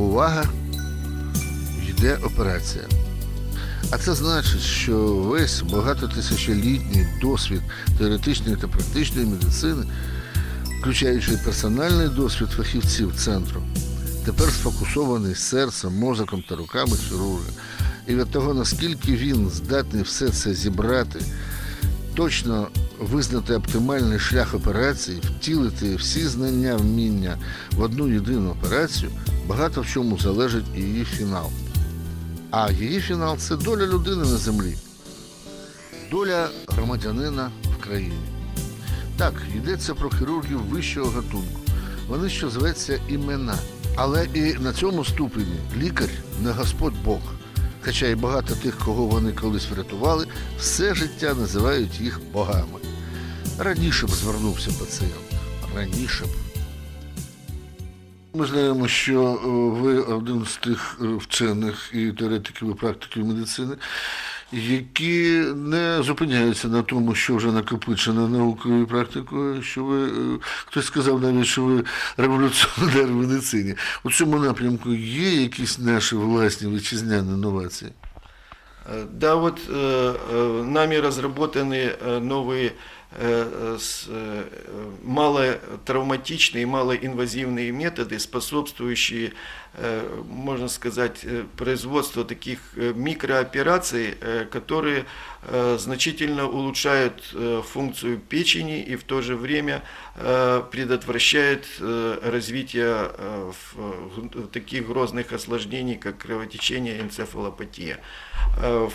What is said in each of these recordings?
Увага! Йде операція. А це значить, що весь багатотисячолітній досвід теоретичної та практичної медицини, включаючи персональний досвід фахівців центру, тепер сфокусований серцем, мозоком та руками хірурга. І від того, наскільки він здатний все це зібрати, точно визнати оптимальний шлях операції, втілити всі знання, вміння в одну єдину операцію, багато в чому залежить її фінал. А її фінал це доля людини на землі, доля громадянина в країні. Так, йдеться про хірургів вищого гатунку. Вони що зветься імена. Але і на цьому ступені лікар не Господь Бог. Хоча і багато тих, кого вони колись врятували, все життя називають їх богами. Раніше б звернувся пацієнт. Раніше б. Ми знаємо, що е, ви один з тих е, вчених і теоретиків і практиків медицини, які не зупиняються на тому, що вже накопичено наукою і практикою, що ви е, хтось сказав навіть, що ви революціонер в медицині. У цьому напрямку є якісь наші власні вітчизняні новації? Э, Да, вот э, э, нами разработаны э, новые э, э, с- э, малотравматичные, малоинвазивные методы, способствующие, э, можно сказать, э, производству таких э, микроопераций, э, которые э, значительно улучшают э, функцию печени и в то же время э, предотвращают э, развитие э, таких грозных осложнений, как кровотечение и энцефалопатия. Э,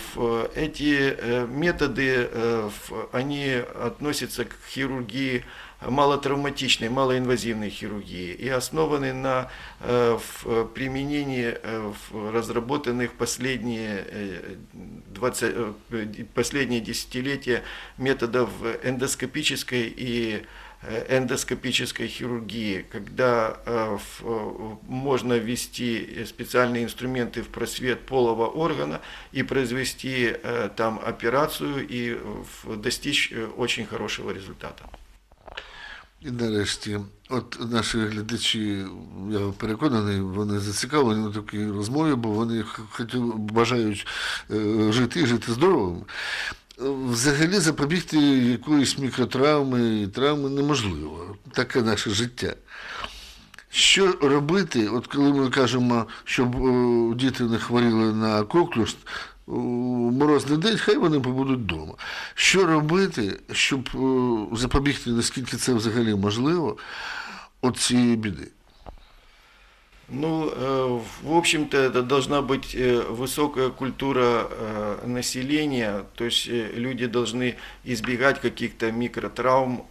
Эти э, методы, э, они относятся к хирургии малотравматичной, малоинвазивной хирургии и основаны на э, применении э, в разработанных последние, э, 20, э, последние десятилетия методов эндоскопической и э, эндоскопической хирургии, когда э, в- э, можно ввести специальные инструменты в просвет полого органа и произвести э, там операцию и э, в- достичь э, очень хорошего результата. І нарешті, от наші глядачі, я переконаний, вони зацікавлені в такій розмові, бо вони х- хотіли, бажають е, жити і жити здоровим. Взагалі запобігти якоїсь мікротравми і травми неможливо. Таке наше життя. Що робити, от коли ми кажемо, щоб е, діти не хворіли на коклюш, у морозний день, хай вони побудуть вдома. Що робити, щоб е, запобігти, наскільки це взагалі можливо, от цієї біди? Ну, э, в общем-то, это должна быть э, высокая культура э, населения, то есть люди должны избегать каких-то микротравм,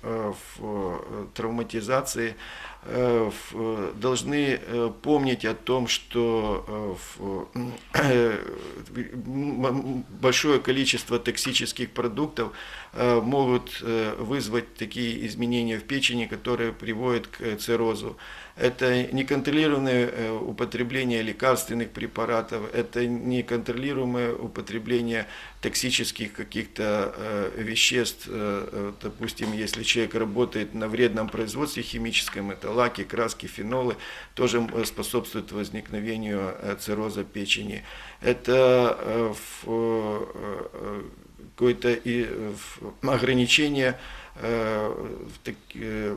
травматизации, должны э, помнить о том, что э, э, большое количество токсических продуктов э, могут э, вызвать такие изменения в печени, которые приводят к э, циррозу. Это неконтролируемое э, употребление лекарственных препаратов, это неконтролируемое употребление токсических каких-то э, веществ. Э, э, Допустим, если человек работает на вредном производстве химическом, это лаки, краски, фенолы, тоже м, способствует возникновению цирроза печени. Это какое-то и, ограничение в так- э,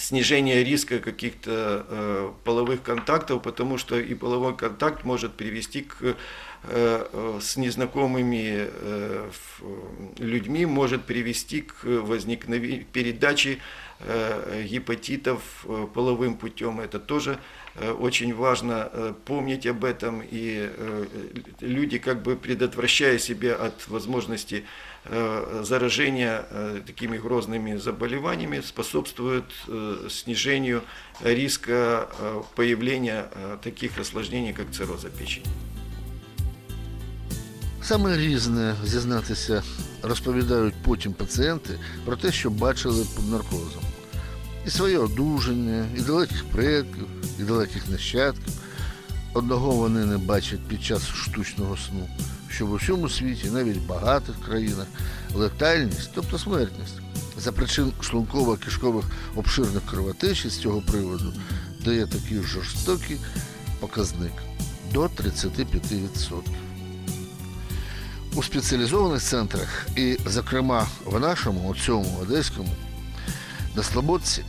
снижение риска каких-то э, половых контактов, потому что и половой контакт может привести к э, э, с незнакомыми э, людьми может привести к возникновению передаче э, гепатитов половым путем. Это тоже очень важно э, помнить об этом и э, люди как бы предотвращая себя от возможности э, заражения э, такими грозными заболеваниями способствуют э, снижению риска э, появления э, таких осложнений, как цирроза печени. Саме різне зізнатися розповідають потім пацієнти про те, що бачили під наркозом. І своє одужання, і далеких предків, і далеких нащадків. Одного вони не бачать під час штучного сну, що в усьому світі, навіть в багатих країнах, летальність, тобто смертність, за причин шлунково-кишкових обширних кровотечі з цього приводу дає такі жорстокі показник до 35%. У спеціалізованих центрах, і, зокрема, в нашому, у цьому одеському, на Слободці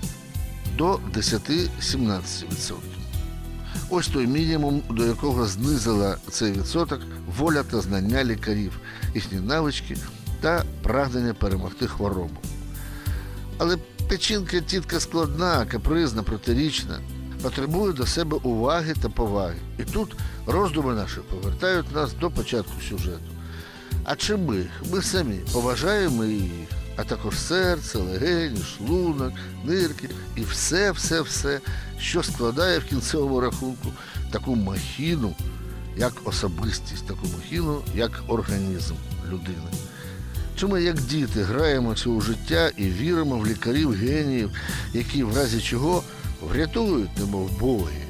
до 10-17%. Ось той мінімум, до якого знизила цей відсоток воля та знання лікарів, їхні навички та прагнення перемогти хворобу. Але печінка тітка складна, капризна, протирічна, потребує до себе уваги та поваги. І тут роздуми наші повертають нас до початку сюжету. А чи ми, ми самі поважаємо її, а також серце, легені, шлунок, нирки і все, все, все, що складає в кінцевому рахунку таку махіну, як особистість, таку махіну, як організм людини. Чи ми, як діти, граємося у життя і віримо в лікарів геніїв, які в разі чого врятують, немов боги.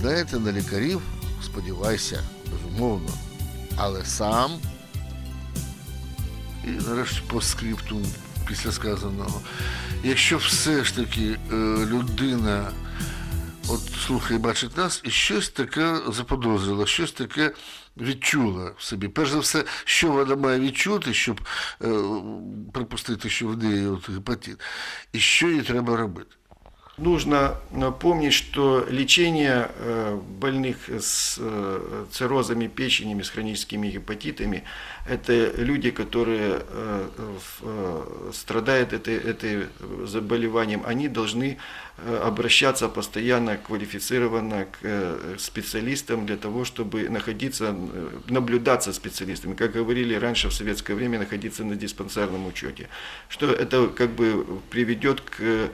Знаєте, на лікарів сподівайся, безумовно, але сам і нарешті по скрипту після сказаного. Якщо все ж таки е, людина от слухає, бачить нас і щось таке заподозрила, щось таке відчула в собі. Перш за все, що вона має відчути, щоб е, припустити, що в неї от гепатит, і що їй треба робити. Нужно э, помнить, что лечение э, больных с э, циррозами печени, с хроническими гепатитами, это люди, которые страдают этой, этой заболеванием, они должны обращаться постоянно квалифицированно к специалистам для того, чтобы находиться, наблюдаться специалистами. Как говорили раньше в советское время, находиться на диспансерном учете. Что это как бы приведет к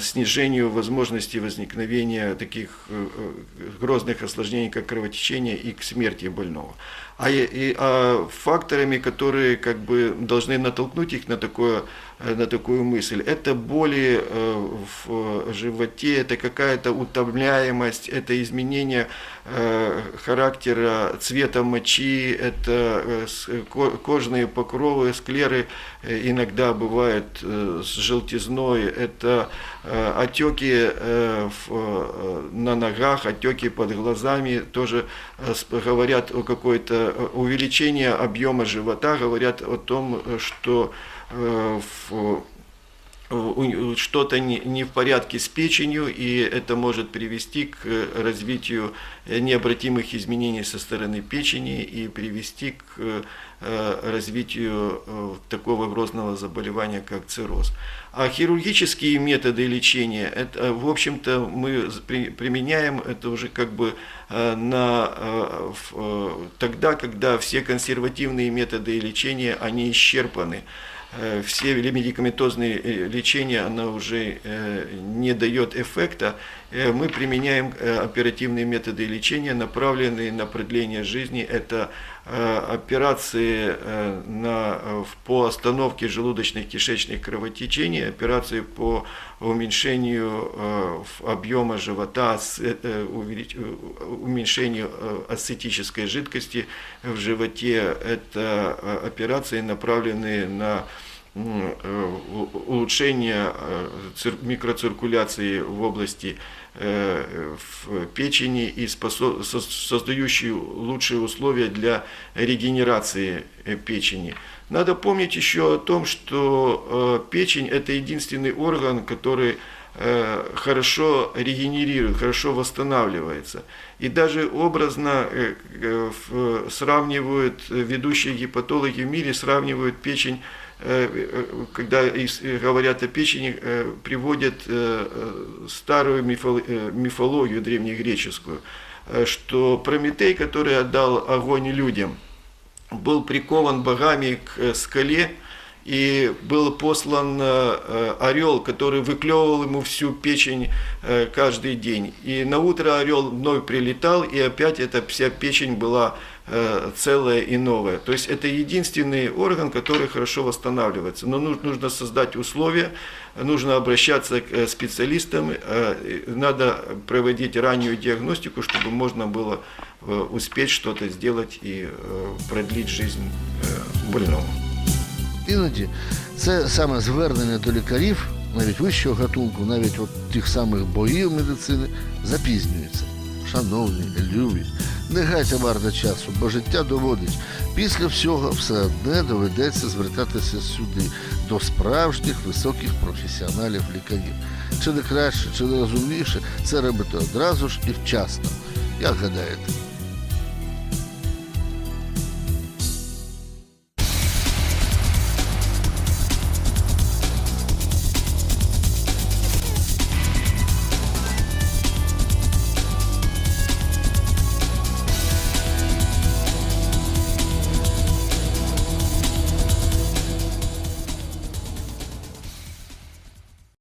снижению возможности возникновения таких э, э, грозных осложнений, как кровотечение и к смерти больного. А, и- а факторами, которые как бы должны натолкнуть их на, такое, э, на такую мысль, это боли э, в животе, это какая-то утомляемость, это изменение э, характера цвета мочи, это э, кожные покровы, склеры э, иногда бывают э, с желтизной, это э, отеки э, э, на ногах, отеки под глазами, тоже э, говорят о какой-то э, увеличении объема живота, говорят о том, э, что э, что-то не, не в порядке с печенью, и это может привести к э, развитию э, необратимых изменений со стороны печени и привести к э, развитию э, такого грозного заболевания, как цирроз. А хирургические методы лечения, это, в общем-то, мы применяем это уже как бы э, на, э, э, тогда, когда все консервативные методы лечения, они исчерпаны э, все медикаментозные э, лечения, оно уже э, не дает эффекта, э, мы применяем э, оперативные методы лечения, направленные на продление жизни. Это э, операции э, на, э, по остановке желудочных кишечных кровотечений, операции по уменьшению э, объема живота, э, э, уменьшению э, ацетической жидкости в животе. Это э, операции, направленные на э, улучшение э, цир- микроциркуляции в области э, в печени и создающие лучшие условия для регенерации э, печени. Надо помнить еще о том, что э, печень это единственный орган, который э, хорошо регенерирует, хорошо восстанавливается. И даже образно э, э, сравнивают э, ведущие гепатологи в мире, сравнивают печень э, э, когда ис- э, говорят о печени, э, приводят э, э, старую мифол- э, мифологию древнегреческую, э, что Прометей, который отдал огонь людям, был прикован богами к э, скале, и был послан э, орел, который выклевывал ему всю печень э, каждый день. И на утро орел вновь прилетал, и опять эта вся печень была э, целая и новая. То есть это единственный орган, который хорошо восстанавливается. Но нуж- нужно создать условия, нужно обращаться к э, специалистам, э, и надо проводить раннюю диагностику, чтобы можно было э, успеть что-то сделать и э, продлить жизнь э, больному. Іноді це саме звернення до лікарів, навіть вищого гатунку, навіть от тих самих богів медицини, запізнюється. шановні, любі, Не гайте марно часу, бо життя доводить. Після всього все одне доведеться звертатися сюди, до справжніх високих професіоналів лікарів. Чи не краще, чи не розумніше, це робити одразу ж і вчасно. Як гадаєте?